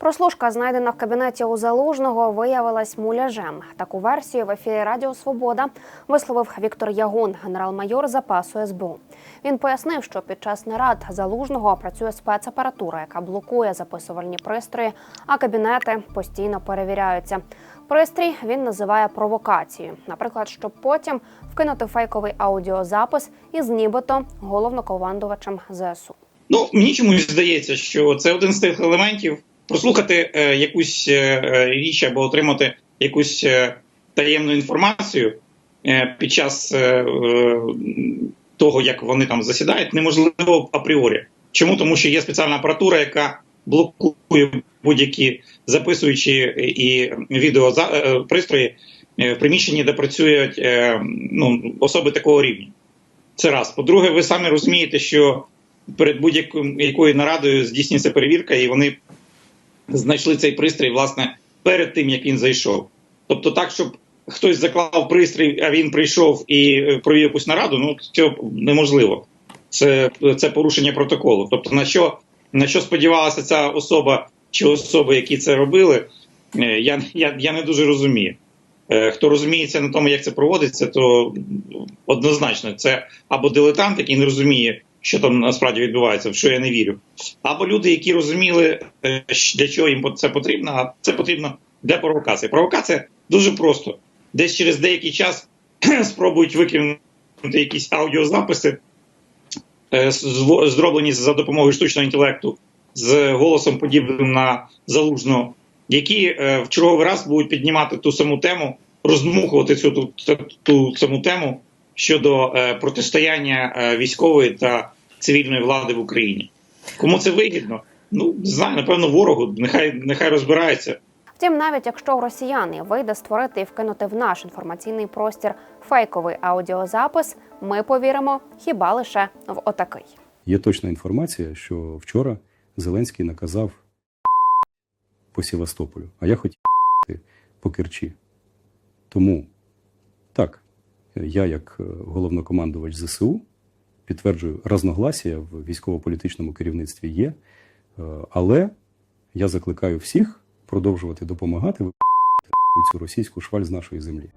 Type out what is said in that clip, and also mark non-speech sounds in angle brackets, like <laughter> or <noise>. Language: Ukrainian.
Прослушка, знайдена в кабінеті у залужного, виявилась муляжем. Таку версію в ефірі Радіо Свобода висловив Віктор Ягун, генерал-майор запасу СБУ. Він пояснив, що під час нарад залужного працює спецапаратура, яка блокує записувальні пристрої, а кабінети постійно перевіряються. Пристрій він називає провокацією, наприклад, щоб потім вкинути фейковий аудіозапис із нібито головнокомандувачем ЗСУ. Ну мені чомусь здається, що це один з тих елементів прослухати е, якусь е, річ або отримати якусь е, таємну інформацію е, під час е, е, того, як вони там засідають, неможливо апріорі. Чому? Тому що є спеціальна апаратура, яка блокує будь-які записуючі і відео за- е, пристрої е, в приміщенні, де працюють е, ну, особи такого рівня. Це раз. По-друге, ви самі розумієте, що перед будь-якою нарадою здійснюється перевірка, і вони знайшли цей пристрій, власне, перед тим, як він зайшов. Тобто, так, щоб хтось заклав пристрій, а він прийшов і е, провів якусь нараду, ну цього неможливо. Це, це порушення протоколу. Тобто, на що, на що сподівалася ця особа чи особи, які це робили, е, я, я, я не дуже розумію. Е, Хто розуміється на тому, як це проводиться, то однозначно це або дилетант, який не розуміє, що там насправді відбувається, в що я не вірю, або люди, які розуміли, е, для чого їм це потрібно, а це потрібно для провокації. Провокація дуже просто. Десь через деякий час <clears throat> спробують викинути якісь аудіозаписи, е, зроблені за допомогою штучного інтелекту з голосом подібним на залужного, які е, в черговий раз будуть піднімати ту саму тему, роздмухувати цю ту, ту, саму тему щодо протистояння військової та цивільної влади в Україні. Кому це вигідно? Ну не знаю, напевно, ворогу. Нехай нехай розбирається. Втім, навіть якщо росіяни вийде створити і вкинути в наш інформаційний простір фейковий аудіозапис, ми повіримо хіба лише в отакий. Є точна інформація, що вчора Зеленський наказав по Севастополю, а я хотів по Керчі. Тому так, я, як е, головнокомандувач ЗСУ, підтверджую, разногласія в військово-політичному керівництві є, е, але я закликаю всіх продовжувати допомагати цю російську шваль з нашої землі.